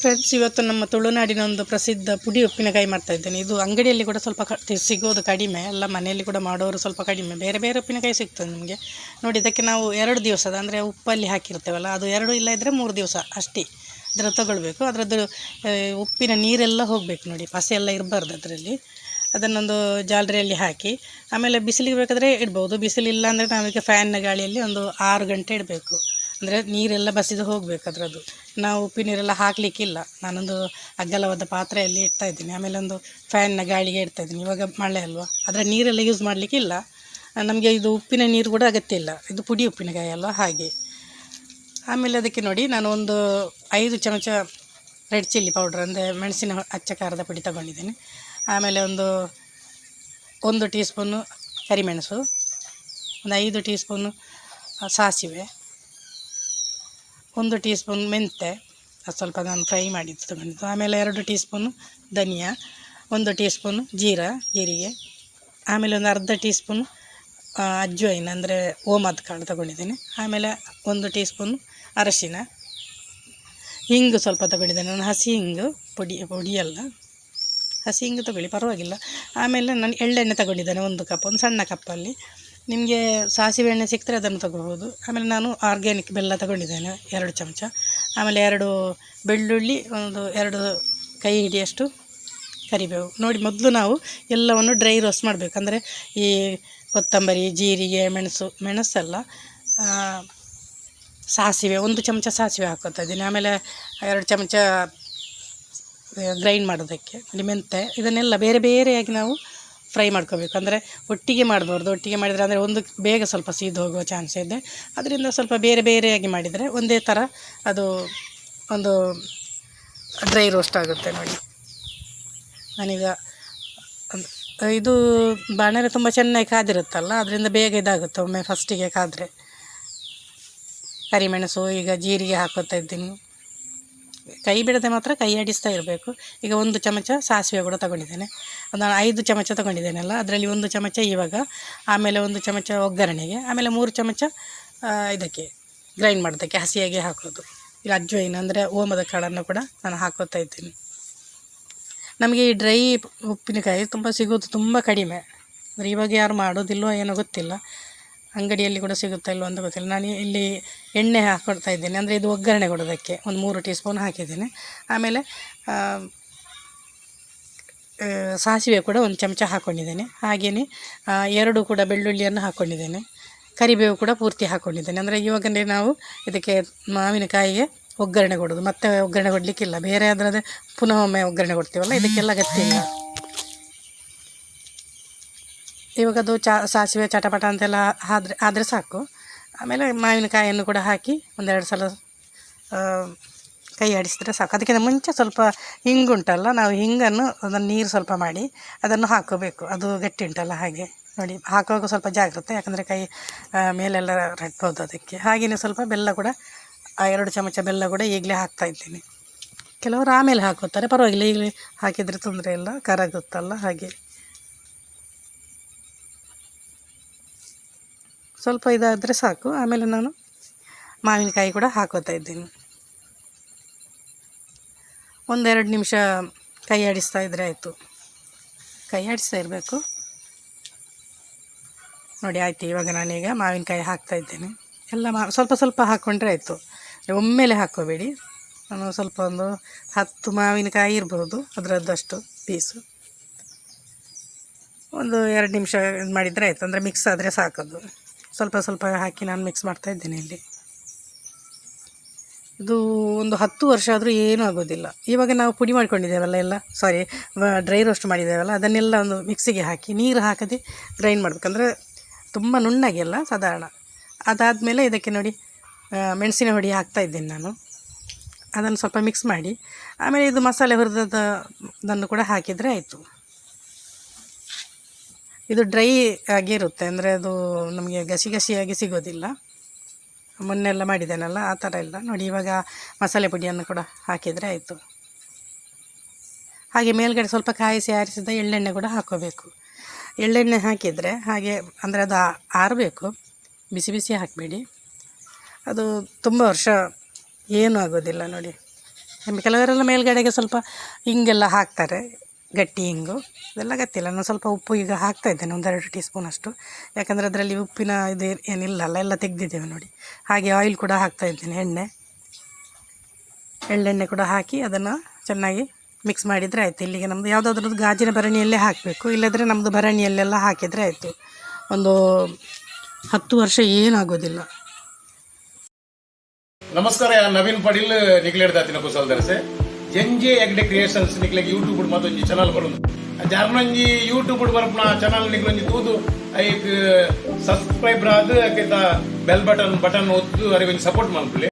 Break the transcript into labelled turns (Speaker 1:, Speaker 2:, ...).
Speaker 1: Friends, ಇವತ್ತು ನಮ್ಮ ತುಳುನಾಡಿನ ಒಂದು ಪ್ರಸಿದ್ಧ ಪುಡಿ ಉಪ್ಪಿನಕಾಯಿ ಮಾಡ್ತಾ ಇದ್ದೇನೆ. ಇದು ಅಂಗಡಿಯಲ್ಲಿ ಕೂಡ ಸ್ವಲ್ಪ ಸಿಗೋದು ಕಡಿಮೆ. ಎಲ್ಲ ಮನೆಯಲ್ಲಿ ಕೂಡ ಮಾಡೋರು ಸ್ವಲ್ಪ ಕಡಿಮೆ. ಬೇರೆ ಬೇರೆ ಉಪ್ಪಿನಕಾಯಿ ಸಿಗ್ತದೆ ನಿಮಗೆ. ನೋಡಿ, ಇದಕ್ಕೆ ನಾವು ಎರಡು ದಿವಸದ, ಅಂದರೆ ಉಪ್ಪಲ್ಲಿ ಹಾಕಿರ್ತೇವಲ್ಲ, ಅದು ಎರಡು ಇಲ್ಲ ಇದ್ದರೆ ಮೂರು ದಿವಸ ಅಷ್ಟೇ. ಅದರ ತಗೊಳ್ಬೇಕು. ಅದರದ್ದು ಉಪ್ಪಿನ ನೀರೆಲ್ಲ ಹೋಗಬೇಕು ನೋಡಿ ಪಸೆ ಎಲ್ಲ ಇರಬಾರ್ದು ಅದರಲ್ಲಿ. ಅದನ್ನೊಂದು ಜಾಲರಿಯಲ್ಲಿ ಹಾಕಿ, ಆಮೇಲೆ ಬಿಸಿಲಿಗೆ ಬೇಕಾದರೆ ಇಡ್ಬೋದು. ಬಿಸಿಲಿಲ್ಲ ಅಂದರೆ ನಾವೀಗ ಫ್ಯಾನ್ನ ಗಾಳಿಯಲ್ಲಿ ಒಂದು ಆರು ಗಂಟೆ ಇಡಬೇಕು. ಅಂದರೆ ನೀರೆಲ್ಲ ಬಸಿದು ಹೋಗಬೇಕು ಅದರದ್ದು. ನಾವು ಉಪ್ಪು ನೀರೆಲ್ಲ ಹಾಕಲಿಕ್ಕಿಲ್ಲ. ನಾನೊಂದು ಅಗಲವಾದ ಪಾತ್ರೆಯಲ್ಲಿ ಇಡ್ತಾ ಇದ್ದೀನಿ. ಆಮೇಲೆ ಒಂದು ಫ್ಯಾನ್ನ ಗಾಳಿಗೆ ಇಡ್ತಾ ಇದ್ದೀನಿ. ಇವಾಗ ಮಳೆ ಅಲ್ವಾ? ಅದರ ನೀರೆಲ್ಲ ಯೂಸ್ ಮಾಡಲಿಕ್ಕಿಲ್ಲ. ನಮಗೆ ಇದು ಉಪ್ಪಿನ ನೀರು ಕೂಡ ಅಗತ್ಯ ಇಲ್ಲ. ಇದು ಪುಡಿ ಉಪ್ಪಿನಕಾಯಿ ಅಲ್ವಾ? ಹಾಗೆ. ಆಮೇಲೆ ಅದಕ್ಕೆ ನೋಡಿ, ನಾನು ಒಂದು ಐದು ಚಮಚ ರೆಡ್ ಚಿಲ್ಲಿ ಪೌಡ್ರ್ ಅಂದರೆ ಮೆಣಸಿನ ಅಚ್ಚ ಖಾರದ ಪುಡಿ ತಗೊಂಡಿದ್ದೀನಿ. ಆಮೇಲೆ ಒಂದು ಒಂದು ಟೀ ಸ್ಪೂನು ಕರಿಮೆಣಸು, ಒಂದು ಐದು ಟೀ ಸ್ಪೂನು ಸಾಸಿವೆ. ಒಂದು ಟೀ ಸ್ಪೂನ್ ಮೆಂತೆ ಅದು ಸ್ವಲ್ಪ ನಾನು ಫ್ರೈ ಮಾಡಿದ್ದು ತಗೊಂಡಿದ್ದು. ಆಮೇಲೆ ಎರಡು ಟೀ ಸ್ಪೂನು ಧನಿಯಾ, ಒಂದು ಟೀ ಸ್ಪೂನು ಜೀರಾ, ಜೀರಿಗೆ, ಆಮೇಲೆ ಒಂದು ಅರ್ಧ ಟೀ ಸ್ಪೂನು ಅಜ್ವೈನ್ ಅಂದರೆ ಓಮದ ಕಾಳು ತಗೊಂಡಿದ್ದೀನಿ. ಆಮೇಲೆ ಒಂದು ಟೀ ಸ್ಪೂನು ಅರಶಿನ. ಹಿಂಗು ಸ್ವಲ್ಪ ತಗೊಂಡಿದ್ದೇನೆ. ನಾನು ಹಸಿ ಹಿಂಗು ಪುಡಿ ಪುಡಿಯಲ್ಲ ಹಸಿ ಹಿಂಗು ತಗೊಳ್ಳಿ, ಪರವಾಗಿಲ್ಲ. ಆಮೇಲೆ ನಾನು ಎಳ್ಳೆಣ್ಣೆ ತಗೊಂಡಿದ್ದೇನೆ ಒಂದು ಕಪ್, ಒಂದು ಸಣ್ಣ ಕಪ್ಪಲ್ಲಿ. ನಿಮಗೆ ಸಾಸಿವೆ ಎಣ್ಣೆ ಸಿಕ್ತರೆ ಅದನ್ನು ತಗೋಬೋದು ಆಮೇಲೆ ನಾನು ಆರ್ಗ್ಯಾನಿಕ್ ಬೆಲ್ಲ ತಗೊಂಡಿದ್ದೇನೆ, ಎರಡು ಚಮಚ. ಆಮೇಲೆ ಎರಡು ಬೆಳ್ಳುಳ್ಳಿ, ಒಂದು ಎರಡು ಕೈ ಹಿಡಿಯಷ್ಟು ಕರಿಬೇವು. ನೋಡಿ, ಮೊದಲು ನಾವು ಎಲ್ಲವನ್ನು ಡ್ರೈ ರೋಸ್ಟ್ ಮಾಡಬೇಕು. ಅಂದರೆ ಈ ಕೊತ್ತಂಬರಿ, ಜೀರಿಗೆ, ಮೆಣಸು, ಮೆಣಸಲ್ಲ ಸಾಸಿವೆ, ಒಂದು ಚಮಚ ಸಾಸಿವೆ ಹಾಕೋತಾ ಇದ್ದೀನಿ. ಆಮೇಲೆ ಎರಡು ಚಮಚ ಗ್ರೈಂಡ್ ಮಾಡೋದಕ್ಕೆ ಮೆಂತೆ ಇದನ್ನೆಲ್ಲ ಬೇರೆ ಬೇರೆಯಾಗಿ ನಾವು ಫ್ರೈ ಮಾಡ್ಕೋಬೇಕು. ಅಂದರೆ ಒಟ್ಟಿಗೆ ಮಾಡಬಾರ್ದು. ಒಟ್ಟಿಗೆ ಮಾಡಿದರೆ ಅಂದರೆ ಒಂದು ಬೇಗ ಸ್ವಲ್ಪ ಸೀದು ಹೋಗುವ ಚಾನ್ಸ್ ಇದೆ. ಅದರಿಂದ ಸ್ವಲ್ಪ ಬೇರೆ ಬೇರೆಯಾಗಿ ಮಾಡಿದರೆ ಒಂದೇ ಥರ ಅದು ಒಂದು ಡ್ರೈ ರೋಸ್ಟ್ ಆಗುತ್ತೆ ನೋಡಿ. ನಾನೀಗ ಇದು ಬಾಣರೆ ತುಂಬ ಚೆನ್ನಾಗಿ ಕಾದಿರುತ್ತಲ್ಲ, ಅದರಿಂದ ಬೇಗ ಇದಾಗುತ್ತೆ. ಒಮ್ಮೆ ಫಸ್ಟಿಗೆ ಕಾದರೆ. ಕರಿಮೆಣಸು, ಈಗ ಜೀರಿಗೆ ಹಾಕೋತಾ ಇದ್ದೀನಿ. ಕೈ ಬಿಡದೆ ಮಾತ್ರ ಕೈ ಆಡಿಸ್ತಾ ಇರಬೇಕು. ಈಗ ಒಂದು ಚಮಚ ಸಾಸಿವೆ ಕೂಡ ತಗೊಂಡಿದ್ದೇನೆ. ಅದನ್ನು ನಾನು ಐದು ಚಮಚ ತಗೊಂಡಿದ್ದೇನಲ್ಲ, ಅದರಲ್ಲಿ ಒಂದು ಚಮಚ ಇವಾಗ, ಆಮೇಲೆ ಒಂದು ಚಮಚ ಒಗ್ಗರಣೆಗೆ, ಆಮೇಲೆ ಮೂರು ಚಮಚ ಇದಕ್ಕೆ ಗ್ರೈಂಡ್ ಮಾಡೋದಕ್ಕೆ, ಹಸಿಯಾಗಿ ಹಾಕೋದು. ಇಲ್ಲ ಅಜ್ವೈನ್ ಅಂದರೆ ಓಮದ ಕಾಳನ್ನು ಕೂಡ ನಾನು ಹಾಕೋತಾ ಇದ್ದೀನಿ. ನಮಗೆ ಈ ಡ್ರೈ ಉಪ್ಪಿನಕಾಯಿ ತುಂಬ ಸಿಗೋದು ತುಂಬ ಕಡಿಮೆ. ಅಂದರೆ ಇವಾಗ ಯಾರು ಮಾಡೋದಿಲ್ವೋ ಏನೋ ಗೊತ್ತಿಲ್ಲ. ಅಂಗಡಿಯಲ್ಲಿ ಕೂಡ ಸಿಗುತ್ತಾ ಇಲ್ಲವೋ ಅಂತ ಗೊತ್ತಿಲ್ಲ. ನಾನು ಇಲ್ಲಿ ಎಣ್ಣೆ ಹಾಕ್ಕೊಡ್ತಾ ಇದ್ದೇನೆ. ಅಂದರೆ ಇದು ಒಗ್ಗರಣೆ ಕೊಡೋದಕ್ಕೆ ಒಂದು ಮೂರು ಟೀ ಸ್ಪೂನ್ ಹಾಕಿದ್ದೇನೆ. ಆಮೇಲೆ ಸಾಸಿವೆ ಕೂಡ ಒಂದು ಚಮಚ ಹಾಕ್ಕೊಂಡಿದ್ದೇನೆ ಹಾಗೆಯೇ ಎರಡು ಕೂಡ ಬೆಳ್ಳುಳ್ಳಿಯನ್ನು ಹಾಕ್ಕೊಂಡಿದ್ದೇನೆ ಕರಿಬೇವು ಕೂಡ ಪೂರ್ತಿ ಹಾಕ್ಕೊಂಡಿದ್ದೇನೆ ಅಂದರೆ ಇವಾಗಲೇ ನಾವು ಇದಕ್ಕೆ ಮಾವಿನಕಾಯಿಗೆ ಒಗ್ಗರಣೆ ಕೊಡೋದು. ಮತ್ತೆ ಒಗ್ಗರಣೆ ಕೊಡಲಿಕ್ಕಿಲ್ಲ. ಬೇರೆ ಅದರದ್ದು ಪುನಃ ಒಮ್ಮೆ ಒಗ್ಗರಣೆ ಕೊಡ್ತೀವಲ್ಲ, ಇದಕ್ಕೆಲ್ಲ ಅಗತ್ಯ ಇಲ್ಲ. ಇವಾಗ ಅದು ಚಾ, ಸಾಸಿವೆ, ಚಟಪಟ ಅಂತೆಲ್ಲ ಆದರೆ ಆದರೆ ಸಾಕು. ಆಮೇಲೆ ಮಾವಿನಕಾಯಿಯನ್ನು ಕೂಡ ಹಾಕಿ ಒಂದೆರಡು ಸಲ ಕೈ ಆಡಿಸಿದ್ರೆ ಸಾಕು. ಅದಕ್ಕಿಂತ ಮುಂಚೆ ಸ್ವಲ್ಪ ಹಿಂಗುಂಟಲ್ಲ, ನಾವು ಹಿಂಗನ್ನು ಅದನ್ನು ನೀರು ಸ್ವಲ್ಪ ಮಾಡಿ ಅದನ್ನು ಹಾಕೋಬೇಕು. ಅದು ಗಟ್ಟಿ ಉಂಟಲ್ಲ ಹಾಗೆ. ನೋಡಿ, ಹಾಕುವಾಗ ಸ್ವಲ್ಪ ಜಾಗ್ರತೆ, ಯಾಕಂದರೆ ಕೈ ಮೇಲೆಲ್ಲ ರಟ್ಬೋದು ಅದಕ್ಕೆ. ಹಾಗೆಯೇ ಸ್ವಲ್ಪ ಬೆಲ್ಲ ಕೂಡ ಎರಡು ಚಮಚ ಬೆಲ್ಲ ಕೂಡ ಈಗಲೇ ಹಾಕ್ತಾ ಇದ್ದೀನಿ. ಕೆಲವರು ಆಮೇಲೆ ಹಾಕೋತಾರೆ ಪರವಾಗಿಲ್ಲ, ಈಗಲೇ ಹಾಕಿದರೆ ತೊಂದರೆ ಇಲ್ಲ, ಕರಗುತ್ತಲ್ಲ ಹಾಗೆ. ಸ್ವಲ್ಪ ಇದಾದರೆ ಸಾಕು. ಆಮೇಲೆ ನಾನು ಮಾವಿನಕಾಯಿ ಕೂಡ ಹಾಕೋತಾ ಇದ್ದೀನಿ. ಒಂದೆರಡು ನಿಮಿಷ ಕೈ ಆಡಿಸ್ತಾ ಇದ್ದರೆ ಆಯಿತು. ಕೈ ಆಡಿಸ್ತಾ ಇರಬೇಕು. ನೋಡಿ, ಆಯಿತು. ಇವಾಗ ನಾನೀಗ ಮಾವಿನಕಾಯಿ ಹಾಕ್ತಾ ಇದ್ದೇನೆ. ಎಲ್ಲ ಮಾ, ಸ್ವಲ್ಪ ಸ್ವಲ್ಪ ಹಾಕ್ಕೊಂಡ್ರೆ ಆಯಿತು. ಒಮ್ಮೆಲೆ ಹಾಕ್ಕೋಬೇಡಿ ನಾನು ಸ್ವಲ್ಪ ಒಂದು ಹತ್ತು ಮಾವಿನಕಾಯಿ ಇರ್ಬೋದು. ಅದರದ್ದಷ್ಟು ಪೀಸು ಒಂದು ಎರಡು ನಿಮಿಷ ಇದು ಮಾಡಿದರೆ ಆಯಿತು. ಅಂದರೆ ಮಿಕ್ಸ್ ಆದರೆ ಸಾಕದು. ಸ್ವಲ್ಪ ಸ್ವಲ್ಪ ಹಾಕಿ ನಾನು ಮಿಕ್ಸ್ ಮಾಡ್ತಾ ಇದ್ದೇನೆ ಇಲ್ಲಿ. ಇದು ಒಂದು ಹತ್ತು ವರ್ಷ ಆದರೂ ಏನೂ ಆಗೋದಿಲ್ಲ. ಇವಾಗ ನಾವು ಪುಡಿ ಮಾಡ್ಕೊಂಡಿದ್ದೇವಲ್ಲ ಎಲ್ಲ ಸಾರಿ ಡ್ರೈ ರೋಸ್ಟ್ ಮಾಡಿದ್ದೇವಲ್ಲ, ಅದನ್ನೆಲ್ಲ ಒಂದು ಮಿಕ್ಸಿಗೆ ಹಾಕಿ, ನೀರು ಹಾಕದೆ ಗ್ರೈಂಡ್ ಮಾಡಬೇಕಂದ್ರೆ ತುಂಬ ನುಣ್ಣಾಗಿಲ್ಲ ಸಾಧಾರಣ. ಅದಾದಮೇಲೆ ಇದಕ್ಕೆ ನೋಡಿ ಮೆಣಸಿನ ಹುಡಿ ಹಾಕ್ತಾ ಇದ್ದೇನೆ ನಾನು. ಅದನ್ನು ಸ್ವಲ್ಪ ಮಿಕ್ಸ್ ಮಾಡಿ, ಆಮೇಲೆ ಇದು ಮಸಾಲೆ ಹುರಿದದ್ದನ್ನು ಕೂಡ ಹಾಕಿದರೆ ಆಯಿತು. ಇದು ಡ್ರೈ ಆಗಿರುತ್ತೆ, ಅಂದರೆ ಅದು ನಮಗೆ ಗಸಿ ಗಸಿಯಾಗಿ ಸಿಗೋದಿಲ್ಲ. ಮೊನ್ನೆಲ್ಲ ಮಾಡಿದ್ದೇನಲ್ಲ, ಆ ಥರ ಇಲ್ಲ ನೋಡಿ, ಇವಾಗ ಮಸಾಲೆ ಪುಡಿಯನ್ನು ಕೂಡ ಹಾಕಿದರೆ ಆಯಿತು. ಹಾಗೆ ಮೇಲ್ಗಡೆ ಸ್ವಲ್ಪ ಕಾಯಿಸಿ ಆರಿಸಿದ ಎಳ್ಳೆಣ್ಣೆ ಕೂಡ ಹಾಕೋಬೇಕು. ಎಳ್ಳೆಣ್ಣೆ ಹಾಕಿದರೆ ಹಾಗೆ, ಅಂದರೆ ಅದು ಆರಬೇಕು. ಬಿಸಿ ಬಿಸಿ ಹಾಕಬೇಡಿ. ಅದು ತುಂಬ ವರ್ಷ ಏನೂ ಆಗೋದಿಲ್ಲ ನೋಡಿ. ಕೆಲವರೆಲ್ಲ ಮೇಲ್ಗಡೆಗೆ ಸ್ವಲ್ಪ ಹಿಂಗೆಲ್ಲ ಹಾಕ್ತಾರೆ. ಗಟ್ಟಿ ಹಿಂಗು ಇದೆಲ್ಲ ಗೊತ್ತಿಲ್ಲ. ನಾನು ಸ್ವಲ್ಪ ಉಪ್ಪು ಈಗ ಹಾಕ್ತಾ ಇದ್ದೇನೆ ಒಂದೆರಡು ಟೀ ಸ್ಪೂನ್ ಅಷ್ಟು. ಯಾಕಂದರೆ ಅದರಲ್ಲಿ ಉಪ್ಪಿನ ಇದು ಏನಿಲ್ಲಲ್ಲ, ಎಲ್ಲ ತೆಗೆದಿದ್ದೇವೆ ನೋಡಿ. ಹಾಗೆ ಆಯಿಲ್ ಕೂಡ ಹಾಕ್ತಾ ಇದ್ದೇನೆ, ಎಣ್ಣೆ. ಎಳ್ಳೆಣ್ಣೆ ಕೂಡ ಹಾಕಿ ಅದನ್ನು ಚೆನ್ನಾಗಿ ಮಿಕ್ಸ್ ಮಾಡಿದರೆ ಆಯಿತು. ಇಲ್ಲಿಗೆ ನಮ್ಮದು ಯಾವುದಾದ್ರದ್ದು ಗಾಜಿನ ಭರಣಿಯಲ್ಲೇ ಹಾಕಬೇಕು. ಇಲ್ಲದ್ರೆ ನಮ್ಮದು ಭರಣಿಯಲ್ಲೆಲ್ಲ ಹಾಕಿದರೆ ಆಯಿತು. ಒಂದು ಹತ್ತು ವರ್ಷ ಏನಾಗೋದಿಲ್ಲ.
Speaker 2: ನಮಸ್ಕಾರ, ನವೀನ್ ಪಡೀಲ್ ನಿಕ್ಲೇಡ್ ದಾತಿನ ಕುಸಲ್ ಜಂಜೆ ಎಗ್ಡೆ ಕ್ರಿಯೇಷನ್ಸ್ ನಿಕ್ಲೆಗ್ ಯೂಟ್ಯೂಬ್ ಮತ್ತೊಂಜಿ ಚಾನಲ್ ಬರೋದು. ಜಾರ್ನೊಂಜಿ ಯೂಟ್ಯೂಬ್ ಬರ್ಪನ ಚಾನಲ್ ನಿಕ್ಲೊಂಜಿ ತೂದು ಐಕ್ ಸಬ್ಸ್ಕ್ರೈಬ್ ಆದ್ ಬೆಲ್ ಬಟನ್ ಬಟನ್ ಒತ್ತು ಅರೆ ಸಪೋರ್ಟ್ ಮಾಡ್ಕೊಳ್ಳಿ